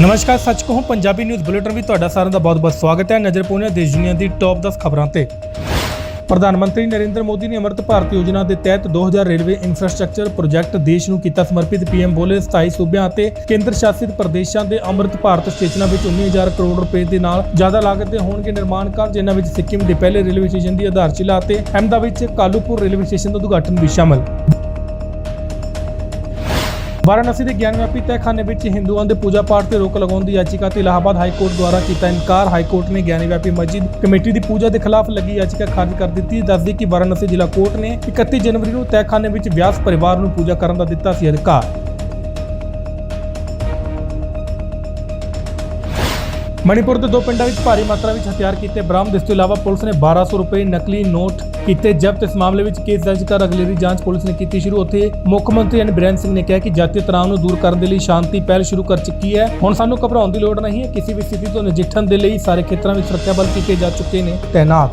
ਨਮਸਕਾਰ, ਸੱਚ ਕਹੋ, ਪੰਜਾਬੀ ਨਿਊਜ਼ ਬੁਲੇਟਿਨ ਵਿੱਚ ਤੁਹਾਡਾ ਸਾਰਿਆਂ ਦਾ ਬਹੁਤ-ਬਹੁਤ ਸਵਾਗਤ ਹੈ ਨਜ਼ਰ ਪਾਉਂਦੇ ਹਾਂ ਦੇਸ਼ ਦੁਨੀਆ ਦੀ ਟੌਪ 10 ਖਬਰਾਂ ਤੇ। ਪ੍ਰਧਾਨ ਮੰਤਰੀ ਨਰਿੰਦਰ ਮੋਦੀ ਨੇ ਅਮਰਤ ਭਾਰਤ ਯੋਜਨਾ ਦੇ ਤਹਿਤ 2000 ਰੇਲਵੇ ਇਨਫਰਾਸਟ੍ਰਕਚਰ ਪ੍ਰੋਜੈਕਟ ਦੇਸ਼ ਨੂੰ ਕੀਤਾ ਸਮਰਪਿਤ। ਪੀਐਮ ਬੋਲੇ 27 ਸੂਬਿਆਂ ਅਤੇ ਕੇਂਦਰ ਸ਼ਾਸਿਤ ਪ੍ਰਦੇਸ਼ਾਂ ਦੇ ਅਮਰਤ ਭਾਰਤ ਸਟੇਸ਼ਨਾਂ ਵਿੱਚ 19000 ਕਰੋੜ ਰੁਪਏ ਦੇ ਨਾਲ ਜ਼ਿਆਦਾ ਲਾਗਤ ਦੇ ਹੋਣਗੇ ਨਿਰਮਾਣ ਕਾਰਜ, ਜਿਨ੍ਹਾਂ ਵਿੱਚ ਸਿੱਕਿਮ ਦੇ ਪਹਿਲੇ ਰੇਲਵੇ ਸਟੇਸ਼ਨ ਦੀ ਆਧਾਰਸ਼ਿਲਾ ਅਤੇ ਅਹਿਮਦਾਬਾਦ ਵਿੱਚ ਕਾਲੂਪੁਰ ਰੇਲਵੇ ਸਟੇਸ਼ਨ ਦਾ ਉਦਘਾਟਨ ਵੀ ਸ਼ਾਮਲ। ਵਾਰਾਣਸੀ ਦੇ ਗਿਆਨਵਿਆਪੀ ਤਹਿਖਾਨੇ ਵਿੱਚ ਹਿੰਦੂਆਂ ਦੇ ਪੂਜਾ ਪਾਠ ਤੇ ਰੋਕ ਲਗਾਉਣ ਦੀ ਯਾਚਿਕਾ ਤੇ ਇਲਾਹਾਬਾਦ ਹਾਈ ਕੋਰਟ ਦੁਆਰਾ ਕੀਤਾ ਇਨਕਾਰ। ਹਾਈ ਕੋਰਟ ਨੇ ਗਿਆਨਵਿਆਪੀ ਮਸਜਿਦ ਕਮੇਟੀ ਦੀ ਪੂਜਾ ਦੇ ਖਿਲਾਫ ਲੱਗੀ ਯਾਚਿਕਾ ਖਾਰਜ ਕਰ ਦਿੱਤੀ। ਦੱਸਦੀ ਕਿ ਵਾਰਾਣਸੀ ਜ਼ਿਲ੍ਹਾ ਕੋਰਟ ਨੇ 31 ਜਨਵਰੀ ਨੂੰ ਤਹਿਖਾਨੇ ਵਿੱਚ ਵਿਆਸ ਪਰਿਵਾਰ ਨੂੰ ਪੂਜਾ ਕਰਨ ਦਾ ਦਿੱਤਾ ਸੀ ਅਧਿਕਾਰ। ਮਣੀਪੁਰ ਦੇ ਦੋ ਪਿੰਡਾਂ ਵਿੱਚ ਭਾਰੀ ਮਾਤਰਾ ਵਿੱਚ ਹਥਿਆਰ ਕੀਤੇ ਬਰਾਮਦ। ਇਸ ਤੋਂ ਇਲਾਵਾ ਪੁਲਿਸ ਨੇ 1200 ਰੁਪਏ ਨਕਲੀ ਨੋਟ ਕੀਤੇ ਜ਼ਬਤ। ਇਸ ਮਾਮਲੇ ਵਿੱਚ ਕੇਸ ਦਰਜ ਕਰ ਅਗਲੇ ਦੀ ਜਾਂਚ ਪੁਲਿਸ ਨੇ ਕੀਤੀ ਸ਼ੁਰੂ। ਉੱਥੇ ਮੁੱਖ ਮੰਤਰੀ ਐਨ ਬਿਰੇਨ ਸਿੰਘ ਨੇ ਕਿਹਾ ਕਿ ਜਾਤੀ ਤਣਾਅ ਨੂੰ ਦੂਰ ਕਰਨ ਦੇ ਲਈ ਸ਼ਾਂਤੀ ਪਹਿਲ ਸ਼ੁਰੂ ਕਰ ਚੁੱਕੀ ਹੈ। ਹੁਣ ਸਾਨੂੰ ਘਬਰਾਉਣ ਦੀ ਲੋੜ ਨਹੀਂ ਹੈ। ਕਿਸੇ ਵੀ ਸਥਿਤੀ ਤੋਂ ਨਜਿੱਠਣ ਦੇ ਲਈ ਸਾਰੇ ਖੇਤਰਾਂ ਵਿੱਚ ਸੁਰੱਖਿਆ ਬਲ ਕੀਤੇ ਜਾ ਚੁੱਕੇ ਨੇ। ਤਾਇਨਾਤ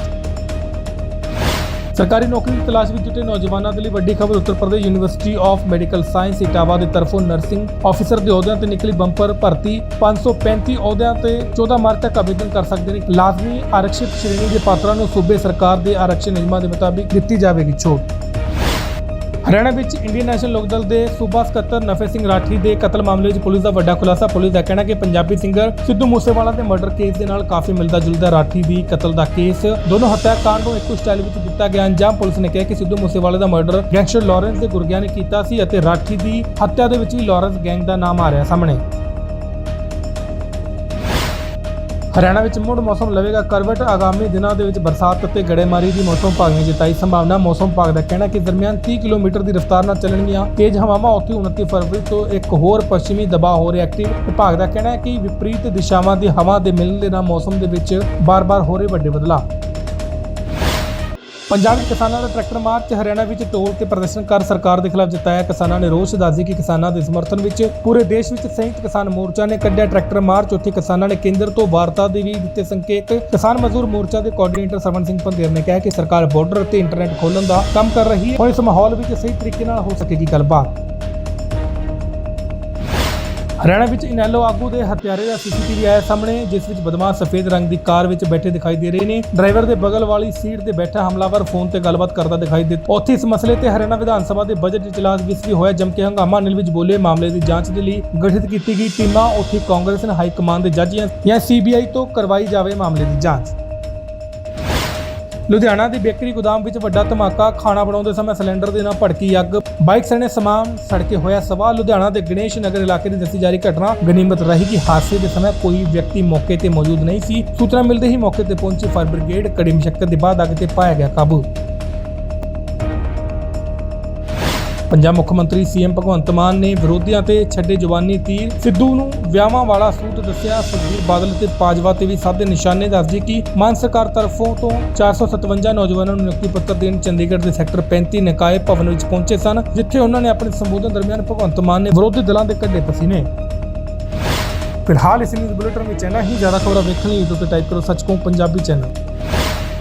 ਸਰਕਾਰੀ ਨੌਕਰੀ ਦੀ ਤਲਾਸ਼ ਵਿੱਚ ਜੁਟੇ ਨੌਜਵਾਨਾਂ ਦੇ ਲਈ ਵੱਡੀ ਖਬਰ Uttar Pradesh university of medical science Etawah ਦੇ ਤਰਫੋਂ ਨਰਸਿੰਗ ਆਫੀਸਰ ਦੇ ਅਹੁਦਿਆਂ ਤੇ ਨਿਕਲੀ ਬੰਪਰ ਭਰਤੀ। 535 ਅਹੁਦਿਆਂ ਤੇ 14 ਮਾਰਚ ਤੱਕ ਆਵੇਦਨ ਕਰ ਸਕਦੇ ਨੇ। ਲਾਜ਼ਮੀ ਆਰਕਸ਼ਿਤ ਸ਼੍ਰੇਣੀ ਦੇ ਪਾਤਰਾਂ ਨੂੰ ਸੂਬੇ ਸਰਕਾਰ ਦੇ ਆਰਕਸ਼ਣ ਨਿਯਮਾਂ ਦੇ ਮੁਤਾਬਿਕ ਦਿੱਤੀ ਜਾਵੇਗੀ ਛੋਟ। ਹਰਿਆਣਾ ਵਿੱਚ ਇੰਡੀਅਨ ਨੈਸ਼ਨਲ ਲੋਕਦਲ ਦੇ ਸੂਬਾ ਸਕੱਤਰ ਨਫੇ ਸਿੰਘ ਰਾਠੀ ਦੇ ਕਤਲ ਮਾਮਲੇ ਵਿੱਚ ਪੁਲਿਸ ਦਾ ਵੱਡਾ ਖੁਲਾਸਾ। ਪੁਲਿਸ ਦਾ ਕਹਿਣਾ ਕਿ ਪੰਜਾਬੀ ਸਿੰਗਰ ਸਿੱਧੂ ਮੂਸੇਵਾਲਾ ਦੇ ਮਰਡਰ ਕੇਸ ਦੇ ਨਾਲ ਕਾਫੀ ਮਿਲਦਾ ਜੁਲਦਾ ਰਾਠੀ ਦੀ ਕਤਲ ਦਾ ਕੇਸ। ਦੋਨੋਂ ਹੱਤਿਆਕਾਂਡ ਨੂੰ ਇੱਕੋ ਸਟਾਈਲ ਵਿੱਚ ਦਿੱਤਾ ਗਿਆ ਅੰਜਾਮ। ਪੁਲਿਸ ਨੇ ਕਿਹਾ ਕਿ ਸਿੱਧੂ ਮੂਸੇਵਾਲੇ ਦਾ ਮਰਡਰ ਗੈਂਗਸਟਰ ਲਾਰੈਂਸ ਦੇ ਗੁਰਗਿਆਂ ਨੇ ਕੀਤਾ ਸੀ ਅਤੇ ਰਾਠੀ ਦੀ ਹੱਤਿਆ ਦੇ ਵਿੱਚ ਵੀ ਲਾਰੈਂਸ ਗੈਂਗ ਦਾ ਨਾਮ ਆ ਰਿਹਾ ਸਾਹਮਣੇ। ਹਰਿਆਣਾ ਵਿੱਚ ਮੁੜ ਮੌਸਮ ਲਵੇਗਾ ਕਰਵਟ। ਆਗਾਮੀ ਦਿਨਾਂ ਦੇ ਵਿੱਚ ਬਰਸਾਤ ਅਤੇ ਗੜੇਮਾਰੀ ਦੀ ਮੌਸਮ ਵਿਭਾਗ ਨੇ ਜਤਾਈ ਸੰਭਾਵਨਾ। ਮੌਸਮ ਵਿਭਾਗ ਦਾ ਕਹਿਣਾ ਕਿ ਦਰਮਿਆਨ 30 ਕਿਲੋਮੀਟਰ ਦੀ ਰਫ਼ਤਾਰ ਨਾਲ ਚੱਲਣਗੀਆਂ ਤੇਜ਼ ਹਵਾਵਾਂ। ਉੱਥੇ 29 ਫਰਵਰੀ ਤੋਂ ਇੱਕ ਹੋਰ ਪੱਛਮੀ ਦਬਾਅ ਹੋ ਰਿਹਾ ਐਕਟਿਵ ਵਿਭਾਗ ਦਾ ਕਹਿਣਾ ਹੈ ਕਿ ਵਿਪਰੀਤ ਦਿਸ਼ਾਵਾਂ ਦੀ ਹਵਾ ਦੇ ਮਿਲਣ ਦੇ ਨਾਲ ਮੌਸਮ ਦੇ ਵਿੱਚ ਬਾਰ-ਬਾਰ ਹੋ ਰਹੇ ਵੱਡੇ ਬਦਲਾਅ। ਪੰਜਾਬ ਵਿੱਚ ਕਿਸਾਨਾਂ ਦਾ ਟਰੈਕਟਰ ਮਾਰਚ ਹਰਿਆਣਾ ਵਿੱਚ ਟੋਲ ਤੇ ਪ੍ਰਦਰਸ਼ਨ ਕਰ ਸਰਕਾਰ ਦੇ ਖਿਲਾਫ ਜਤਾਇਆ ਕਿਸਾਨਾਂ ਨੇ ਰੋਸ ਦੱਸਦੇ ਕਿ ਕਿਸਾਨਾਂ ਦੇ ਸਮਰਥਨ ਵਿੱਚ ਪੂਰੇ ਦੇਸ਼ ਵਿੱਚ ਸੰਯੁਕਤ ਕਿਸਾਨ ਮੋਰਚਾ ਨੇ ਕੱਢਿਆ ਟਰੈਕਟਰ ਮਾਰਚ। ਉੱਥੇ ਕਿਸਾਨਾਂ ਨੇ ਕੇਂਦਰ ਤੋਂ ਵਾਰਤਾ ਦੇ ਵੀ ਦਿੱਤੇ ਸੰਕੇਤ। ਕਿਸਾਨ ਮਜ਼ਦੂਰ ਮੋਰਚਾ ਦੇ ਕੋਆਰਡੀਨੇਟਰ ਸਰਵਨ ਸਿੰਘ ਪੰਦੇਰ ਨੇ ਕਿਹਾ ਕਿ ਸਰਕਾਰ ਬਾਰਡਰ ਅਤੇ ਇੰਟਰਨੈਟ ਖੋਲਣ ਦਾ ਕੰਮ ਕਰ ਰਹੀ ਹੈ। ਹੁਣ ਇਸ ਮਾਹੌਲ ਵਿੱਚ ਸਹੀ ਤਰੀਕੇ ਨਾਲ ਹੋ ਸਕੇਗੀ ਗੱਲਬਾਤ। ਹਰਿਆਣਾ ਵਿੱਚ ਇਨੈਲੋ ਆਗੂ ਦੇ ਹਥਿਆਰੇ ਦਾ ਸੀਸੀਟੀਵੀ ਆਇਆ ਸਾਹਮਣੇ, ਜਿਸ ਵਿੱਚ ਬਦਮਾਸ਼ ਸਫੇਦ ਰੰਗ ਦੀ ਕਾਰ ਵਿੱਚ ਬੈਠੇ ਦਿਖਾਈ ਦੇ ਰਹੇ ਨੇ। ਡਰਾਈਵਰ ਦੇ ਬਗਲ ਵਾਲੀ ਸੀਟ ਤੇ ਬੈਠਾ ਹਮਲਾਵਰ ਫੋਨ ਤੇ ਗੱਲਬਾਤ ਕਰਦਾ ਦਿਖਾਈ ਦਿੱਤਾ ਉੱਥੇ ਇਸ ਮਸਲੇ ਤੇ ਹਰਿਆਣਾ ਵਿਧਾਨ ਸਭਾ ਦੇ ਬਜਟ ਇਜਲਾਸ ਵਿੱਚ ਵੀ ਹੋਇਆ ਜਮ ਕੇ ਹੰਗਾਮਾ ਨਿਲ ਵਿੱਚ ਬੋਲੇ ਮਾਮਲੇ ਦੀ ਜਾਂਚ ਦੇ ਲਈ ਗਠਿਤ ਕੀਤੀ ਗਈ ਟੀਮਾਂ। ਉੱਥੇ ਕਾਂਗਰਸ ਨੇ ਹਾਈ ਕਮਾਂਡ ਦੇ ਜੱਜ ਜਾਂ ਸੀਬੀਆਈ ਤੋਂ ਕਰਵਾਈ ਜਾਵੇ ਮਾਮਲੇ ਦੀ ਜਾਂਚ। ਲੁਧਿਆਣਾ ਦੀ ਬੇਕਰੀ ਗੋਦਾਮ ਵਿੱਚ ਵੱਡਾ ਧਮਾਕਾ, ਖਾਣਾ ਬਣਾਉਂਦੇ ਸਮੇਂ ਸਿਲੰਡਰ ਦੇ ਨਾਲ ਭੜਕੀ ਅੱਗ। ਬਾਈਕ ਸਣੇ ਸਮਾਨ ਸੜਕੇ ਹੋਇਆ ਸਵਾ ਲੁਧਿਆਣਾ ਦੇ ਗਣੇਸ਼ ਨਗਰ ਇਲਾਕੇ ਦੀ ਦੱਸੀ ਜਾ ਰਹੀ ਘਟਨਾ ਗਨੀਮਤ ਰਹੀ ਕਿ ਹਾਦਸੇ ਦੇ ਸਮੇਂ ਕੋਈ ਵਿਅਕਤੀ ਮੌਕੇ ਤੇ ਮੌਜੂਦ ਨਹੀਂ ਸੀ। ਸੂਚਨਾ ਮਿਲਦੇ ਹੀ ਮੌਕੇ ਤੇ ਪਹੁੰਚੀ ਫਾਇਰ ਬ੍ਰਿਗੇਡ, ਕੜੀ ਮੁਸ਼ੱਕਤ ਦੇ ਬਾਅਦ ਅੱਗ ਤੇ ਪਾਇਆ ਗਿਆ ਕਾਬੂ। ਪੰਜਾਬ ਮੁੱਖ ਮੰਤਰੀ ਸੀਐਮ ਭਗਵੰਤ ਮਾਨ ਨੇ ਵਿਰੋਧੀਆਂ ਤੇ ਛੱਡੇ ਜਵਾਨੀ ਤੀਰ ਸਿੱਧੂ ਨੂੰ ਵਿਆਹਾਂ ਵਾਲਾ ਸੂਤ ਦੱਸਿਆ। ਸੁਖਬੀਰ ਬਾਦਲ ਤੇ ਬਾਜਵਾ ਤੇ ਵੀ ਸਾਧੇ ਨਿਸ਼ਾਨੇ ਦੱਸਦੀ ਕਿ ਮਾਨ ਸਰਕਾਰ ਤਰਫੋਂ ਤੋਂ 457 ਨੌਜਵਾਨਾਂ ਨੂੰ ਨਿਯੁਕਤੀ ਪੱਤਰ ਦੇਣ ਚੰਡੀਗੜ੍ਹ ਦੇ ਸੈਕਟਰ 35 ਨਿਕਾਏ ਭਵਨ ਵਿੱਚ ਪਹੁੰਚੇ ਸਨ, ਜਿੱਥੇ ਉਹਨਾਂ ਨੇ ਆਪਣੇ ਸੰਬੋਧਨ ਦਰਮਿਆਨ ਭਗਵੰਤ ਮਾਨ ਨੇ ਵਿਰੋਧੀ ਦਲਾਂ ਦੇ ਕੱਢੇ ਪਸੀਨੇ। ਫਿਲਹਾਲ ਇਸ ਨਿਊਜ਼ ਬੁਲੇਟਿਨ ਵਿੱਚ ਇੰਨਾ ਹੀ। ਜ਼ਿਆਦਾ ਖਬਰਾਂ ਵੇਖਣ ਲਈ YouTube ਤੇ ਟਾਈਪ ਕਰੋ, ਸੱਚ ਪੰਜਾਬੀ ਚੈਨਲ।